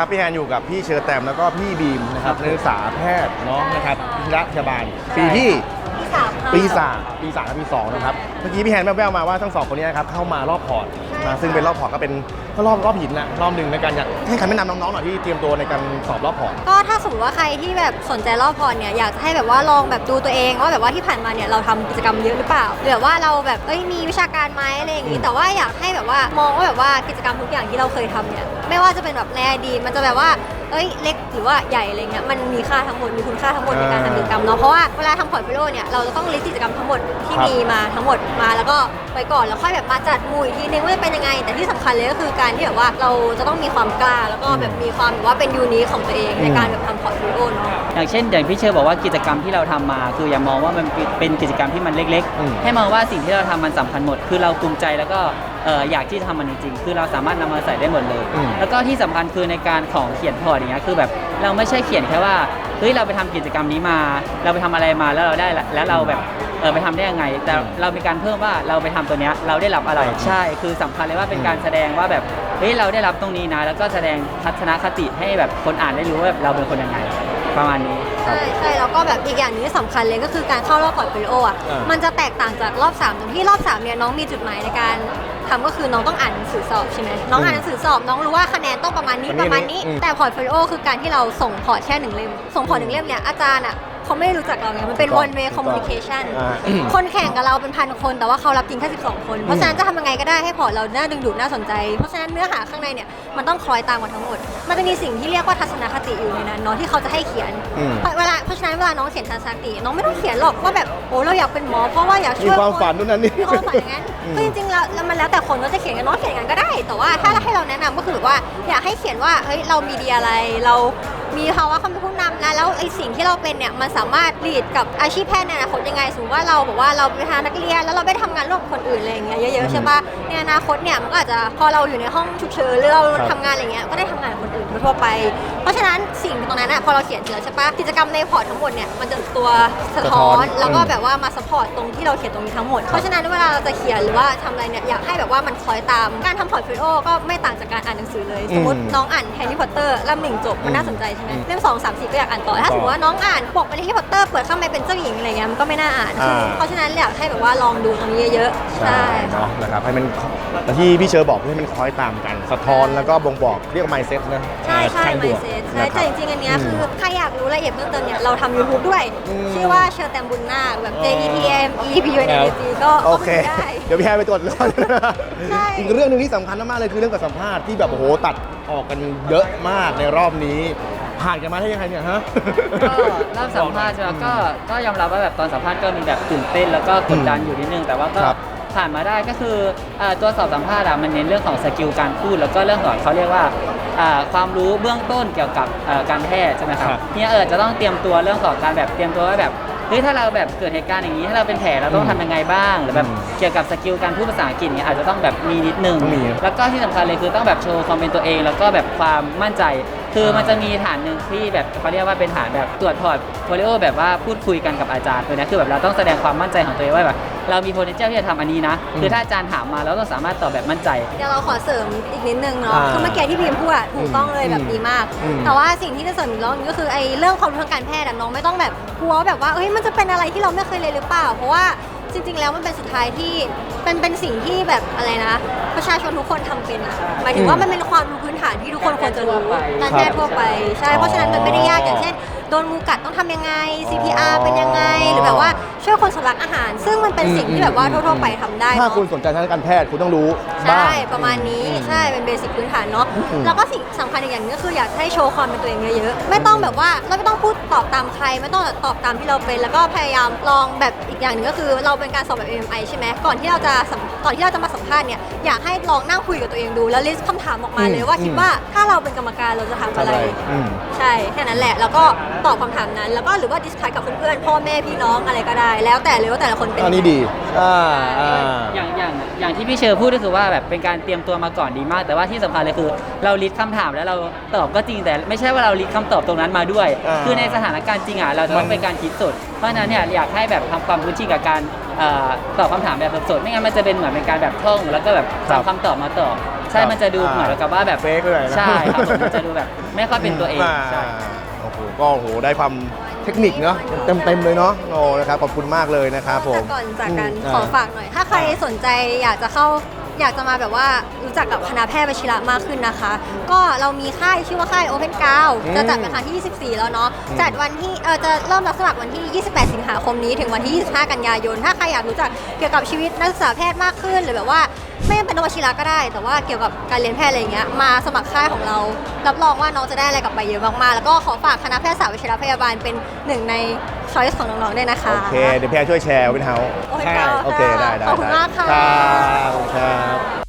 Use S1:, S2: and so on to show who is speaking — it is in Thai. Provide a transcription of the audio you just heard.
S1: ครับพี่แฮนอยู่กับพี่เชอร์แตมแล้วก็พี่บีมนะครับนักศึกษาแพทย์เนาะนะครับพิรัชบาลปีที่
S2: ที่สามค่ะ
S1: ปีสามปีสามกับปีสองนะครับเมื่อกี้พี่แฮนแว่วๆมาว่าทั้งสองคนนี้นะครับเข้ามารอบพอร์ต นะ ซึ่งเป็นรอบพอร์ตก็เป็นก็รอบรอบหินนะรอบหนึ่งในการอยากให้คำแนะนำน้องๆหน่อยที่เตรียมตัวในการสอบรอบพอร์ต
S2: ก็ถ้าสมมติว่าใครที่แบบสนใจรอบพอร์ตเนี่ยอยากจะให้แบบว่าลองแบบดูตัวเองว่าแบบว่าที่ผ่านมาเนี่ยเราทำกิจกรรมเยอะหรือเปล่าหรือว่าเราแบบเอ้ยมีวิชาการไหมอะไรอย่างนี้ แต่ว่าอยากให้แบบว่ามองว่าแบบว่ากิจกรรมทุกอย่างที่เราเคยทำเนี่ยไม่ว่าจะเป็นแบบในอดีตมันจะแบบว่า อ้ยเล็กหรือว่าใหญ่อะไรเงี้ยมันมีค่าทั้งหมดมีคุณค่าทั้งหมดในการทำกิจกรรมเนาะเพราะว่าเวลาทำพอร์ตโฟลิโอเนี่ยเราจะต้องลิสต์กิจกรรมทั้งหมดที่
S1: ครับ
S2: มีมาทั้งหมดมาแล้วก็ไปก่อนแล้วค่อยแบบมาจัดหมู่อีกทีนึงว่าจะเป็นยังไง แต่ที่สำคัญเลยก็คือการที่แบบว่าเราจะต้องมีความกล้า แล้วก็แบบมีความแบบว่าเป็นยูนิคของตัวเองในการแบบทำพอร์ตโฟลิโอเนาะ
S3: อย่างเช่นอย่างพี่เชอร์บอกว่ากิจกรรมที่เราทำมา คืออย่ามองว่ามันเป็นกิจกรรมที่มันเล็ก
S1: อืม
S3: ๆให้มองว่าสิ่งที่เราทำมันสำคัญหมด คือเราภูมิใจแล้วก็ เอ่ออยากที่จะทำมันจริงๆ คือเราสามารถนำมาใส่ได้หมดเลย
S1: อืม
S3: แล้วก็ที่สำคัญคือในการของเขียนพอร์ตอย่างเงี้ยคือแบบเราไม่ใช่เขียนแค่ว่าเฮ้ยเราไปทำกิจกรรมนี้มา เราไปทำอะไรมาแล้วเราได้ละแล้วเราแบบเออไปทำได้ยังไง แต่เรามีการเพิ่มว่าเราไปทำตัวเนี้ยเราได้รับอะไรใช่ คือสำคัญเลยว่าเป็นการแสดงว่าแบบเฮ้ยเราได้รับตรงนี้นะ แล้วก็แสดงทัศนคติให้แบบคนอ่านได้รู้ว่าแบบเราเป็นคนยังไง ประมาณนี้
S2: ใช่ใช่แล้วก็แบบอีกอย่างหนึงที่สำคัญเลยก็คือการเข้ารอบพอร์ตโฟลิโออะ
S1: อ่ามั
S2: มันจะแตกต่างจากรอบ 3 ตรงที่รอบ 3 เนี่ยน้องมีจุดหมายในการ ทำก็คือน้องต้องอ่านหนังสือสอบใช่ไหมน้องอ่านหนังสือสอบน้องรู้ว่าคะแนนต้องประมาณนี้
S1: ประ
S2: ประ
S1: มา
S2: มา
S1: ณ
S2: ณ
S1: นี้
S2: นี้
S1: อืม
S2: แต่พอร์ตโฟลิโอคือการที่เราส่งพอร์ตแค่หนึ่งเล่มส่งพอร์ตหนึ่งเล่มเนี่ยอาจารย์อะเขาไม่ได้รู้จักเราไงมันเป็น one way communication
S1: อ่า
S2: คนแข่งกับเราเป็นพันคน แต่ว่าเขารับจริงแค่12 คน เพราะฉะนั้นจะทำยังไงก็ได้ให้พอร์ตเราน่าดึงดูดน่าสนใจ เพราะฉะนั้นเนื้อหาข้างในเนี่ยมันต้องคล้อยตามกันทั้งหมด มันจะมีสิ่งที่เรียกว่าทัศนคติอยู่ในนั้นเนาะที่เขาจะให้เขียน
S1: อืม
S2: เวลาน้องเขียนทัศนคติน้องไม่ต้องเขียนหรอกว่าแบบโอ้เราอยากเป็นหมอเพราะว่าอยากช่วย
S1: ความฝันนู่นนั่นนี่
S2: มีความฝันอย่างนั้นคือจริงๆแล้วแล้วมันแล้วแต่คนก็จะเขียนกันน้องเขียนกันก็ได้ แต่ว่าถ้าให้เราแนะนำก็คือว่าอยากให้เขียนว่าเฮ้ยเรามีดีอะไรเรา มีภาวะความเป็นผู้นำนะแล้วไอ้สิ่งที่เราเป็นเนี่ยมันสามารถลีดกับอาชีพแพทย์ในอนาคตยังไงสมมติว่าเราบอกว่าเราไปทางนักเรียน แล้วเราไปทำงานร่วมกับคนอื่นอะไรอย่างเงี้ยเยอะๆใช่ปะในอนาคตเนี่ยมันก็อาจจะพอเราอยู่ในห้องฉุกเฉินหรือเรา
S1: ครับ
S2: ทำงานอะไรเงี้ยก็ได้ทำงานกับคนอื่นทั่วๆไป เพราะฉะนั้นสิ่งตรงนั้นอะพอเราเขียนเสร็จแล้วใช่ปะกิจกรรมในพอร์ตทั้งหมดเนี่ยมันจะตัวสะท้อน
S1: สะท้อน
S2: แล้วก็
S1: อืม
S2: แบบว่ามาสปอร์ตตรงที่เราเขียนตรงนี้ทั้งหมดเพราะฉะนั้นเวลาเราจะเขียนหรือว่าทำอะไรเนี่ยอยากให้แบบว่ามันคล้อยตามการทำพอร์ตโฟลิโอก็ไม่ต่างจากการอ่านหนังสือเลย สมมติ
S1: อืม
S2: น้องอ่านแฮร์รี่พอตเตอร์เล่มหนึ่งจบมันน่าสนใจใช่ไหมเล่มสองสามสี่ก็อยากอ่านต่อ ถ้าสมมติว่าน้องอ่านปกเป็นแฮร์รี่พอตเตอร์เปิดข้างในเป็นเจ้าหญิงอะไรเงี้ยมันก็ไม่น่าอ่าน
S1: อ่า
S2: เพราะฉะนั้นอยากให้แบบว่าลองดูตรงนี้เยอะๆ
S1: ใช่ เนาะนะครับให้มันที่พี่เชอร์บอกให้มันคล้อยตามกัน สะท้อนแล้วก็บ่งบอกเรียกว่า mindset นะ
S2: ใช่ใช่
S1: ทาง
S2: ไม
S1: บวก
S2: เซ็ต
S1: นะ
S2: ใช่
S1: ค
S2: แต่
S1: บ
S2: จริงๆ อันเนี้ย
S1: อืม
S2: คือใครอยากรู้รายละเอียดเพิ่มเติมเนี่ยเราทำ YouTube ด้วย
S1: อืม
S2: ชื่อว่าเชอร์แตมบุญนาคแบบ J E T M E P U N N A G ก็
S1: โอ
S2: ก็
S1: เค
S2: ไปดูได้
S1: เดี๋ยวพี่แฮร์ไปตรวจก่อน
S2: ใช่
S1: อีกเรื่องหนึ่งที่สำคัญมากๆเลยคือเรื่องกับสัมภาษณ์ที่แบบโอ้โหตัด ออกกันเยอะมากในรอบนี้ ผ่านกันมาได้ยังไงเนี่ยฮะ
S3: ก็รอบสัมภาษณ์ใช่ไหมก็ก็ยอมรับว่าแบบตอนสัมภาษณ์ก็มีแบบตื่นเต้นแล้วก็กดดันอยู่นิดนึง แต่ว่าก็
S1: ครับ
S3: ผ่านมาได้ก็คือเอ่อตัวสอบสัมภาษณ์อะมันเน้นเรื่องของสกิลการพูด แล้วก็เรื่องของเขาเรียกว่าอ่าความรู้เบื้องต้นเกี่ยวกับเอ่อการแพทย์ใช่ไหมครับ
S1: ครับ
S3: เนี่ยเออจะต้องเตรียมตัวเรื่องของการแบบเตรียมตัวว่าแบบ เฮ้ยถ้าเราแบบเกิดเหตุการณ์อย่างนี้ ถ้าเราเป็นแผลเราต้อง
S1: อืม
S3: ทำยังไงบ้าง หรือแบบ
S1: อืม
S3: เกี่ยวกับสกิลการพูดภาษาอังกฤษเนี่ยอาจจะต้องแบบมีนิดนึง
S1: ต้องมี
S3: แล้วก็ที่สำคัญเลยคือต้องแบบโชว์ความเป็นตัวเอง แล้วก็แบบความมั่นใจ คือมันจะมีฐานหนึ่งที่แบบเขาเรียกว่าเป็นฐานแบบตรวจพอร์ตโฟลิโอแบบว่าพูดคุยกันกับอาจารย์ตัวเนี้ยคือแบบเราต้องแสดงความมั่นใจของตัวเองว่าแบบ เรามี potential ที่จะทำอันนี้นะ
S1: อืม
S3: คือถ้าอาจารย์ถามมาเราต้องสามารถตอบแบบมั่นใจ
S2: เดี๋ยวเราขอเสริมอีกนิดนึงเนาะ
S1: อ่า
S2: คือเมื่อกี้ที่พิมพ์พูดอะถูกต้องเลย
S1: อืม
S2: แบบดีมาก
S1: อืม
S2: แต่ว่าสิ่งที่จะเสริมอีกรอบนึงก็คือไอ้เรื่องความรู้ทางการแพทย์อะน้องไม่ต้องแบบกลัวแบบว่าเฮ้ยมันจะเป็นอะไรที่เราไม่เคยเรียนหรือเปล่า เพราะว่าจริง ๆ แล้วมันเป็นสุดท้ายที่เป็นเป็นสิ่งที่แบบอะไรนะ ประชาชนทุกคนทำเป็นอะหมายถึงว่ามันเป็นความรู้พื้นฐานที่ทุกคนควรจะรู้การแพทย์ทั่วไปใช่เพราะฉะนั้นมันไม่ได้ยากอย่างเช่นโดนงูกัดต้องทำยังไง CPR เป็นยังไง หรือแบบว่าช่วยคนสำลักอาหาร ซึ่งมันเป็นสิ่งที่แบบว่าทั่วๆไปทำได้
S1: ถ้า
S2: เนาะ
S1: คุณสนใจทางการแพทย์คุณต้องรู้บ้า
S2: ใช่
S1: ง
S2: ประมาณนี้
S1: อืม
S2: ใช่เป็นเบสิกพื้นฐานเนาะ
S1: อืม
S2: แล้วก็สิ่งสำคัญอีกอย่างหนึงก็คืออยากให้โชว์ความเป็นตัวเองเยอะๆไม่ต้องแบบว่าเราไม่ต้องพูดตอบตามใคร ไม่ต้องตอบตามที่เราเป็น แล้วก็พยายามลองแบบอีกอย่างหนึงก็คือ เราเป็นการสอบแบบ MMI ใช่ไหมก่อนที่เราจะสัมก่อนที่เราจะมาสัมภาษณ์เนี่ยอยากให้ลองนั่งคุยกับตัวเองดู แล้วลิสต์คำถามออกมาเลยว่าคิดว่าถ้าเราเป็นกรรมการเราจะถาม
S1: ทำ
S2: อะ
S1: อะไรไรอืม
S2: ใช่แค่นั้นแหละ แล้วก็ตอบคำถามนั้น แล้วก็หรือว่าดิสคัทกับเพื่อนๆพ่อแม่พี่น้องอะไรก็ได้ แล้วแต่เลยว่าแต่ละคนเป็น
S1: อันนี้ดีอ่าอ่า
S3: อย่างอย่างอย่างที่พี่เชอร์พูดก็คือว่าแบบเป็นการเตรียมตัวมาก่อนดีมาก แต่ว่าที่สำคัญเลยคือ เราลิสต์คำถามแล้วเราตอบก็จริงแต่ ไม่ใช่ว่าเราลิสต์คำตอบตรงนั้นมาด้วย
S1: อ่า
S3: คือในสถานการณ์จริงอะเราจะต้องเป็นการคิดสดเพราะฉะนั้นเนี่ยอยากให้แบบทำความคุ้นชินกับการ เอ่อตอบคำถามแบบสดๆไม่งั้นมันจะเป็นเหมือนเป็นการแบบท่อง แล้วก็แบบ
S1: ครับ
S3: จำคำตอบมาตอบใช่มันจะดูเหมือนกับว่าแบบ
S1: เฟกเลยนะ
S3: ใช่ครับผมมันจะดูแบบไม่ค่อยเป็นตัวเองาใช่
S1: โอ้โหก็โอ้โหได้ความเทคนิคเนาะเต็มเต็มๆเลยเนาะโอ้นะครับขอบคุณมากเลยนะครับผม
S2: แต่ก่อนจากกัน
S1: ม
S2: ขอฝากหน่อย ถ้าใครสนใจอยากจะเข้า อยากจะมาแบบว่ารู้จักกับคณะแพทย์วชิระมากขึ้นนะคะ ก็เรามีค่ายชื่อว่าค่าย Open 9จะจัดเป็นครั้งที่ 24 แล้วเนาะจัดวันที่เออจะเริ่มรับสมัครวันที่ 28 สิงหาคมนี้ถึงวันที่ 25 กันยายน ถ้าใครอยากรู้จักเกี่ยวกับชีวิตนักศึกษาแพทย์มากขึ้น หรือแบบว่าไม่จำเป็นต้องวชิระก็ได้ แต่ว่าเกี่ยวกับการเรียนแพทย์อะไรอย่างเงี้ยมาสมัครค่ายของเรา รับรองว่าน้องจะได้อะไรกลับไปเยอะมากๆแล้วก็ขอฝากคณะแพทยศาสตร์วชิรพยาบาลเป็นหนึ่งใน ช้อยส์ของน้องๆด้วยนะคะ
S1: โอเค เดี๋ยวพี่แอนช่วยแชร์วินเฮา
S2: โอเค
S1: โอเค ได้ได้
S2: ขอบคุณมากค่ะ
S1: รับขอบคุณครับ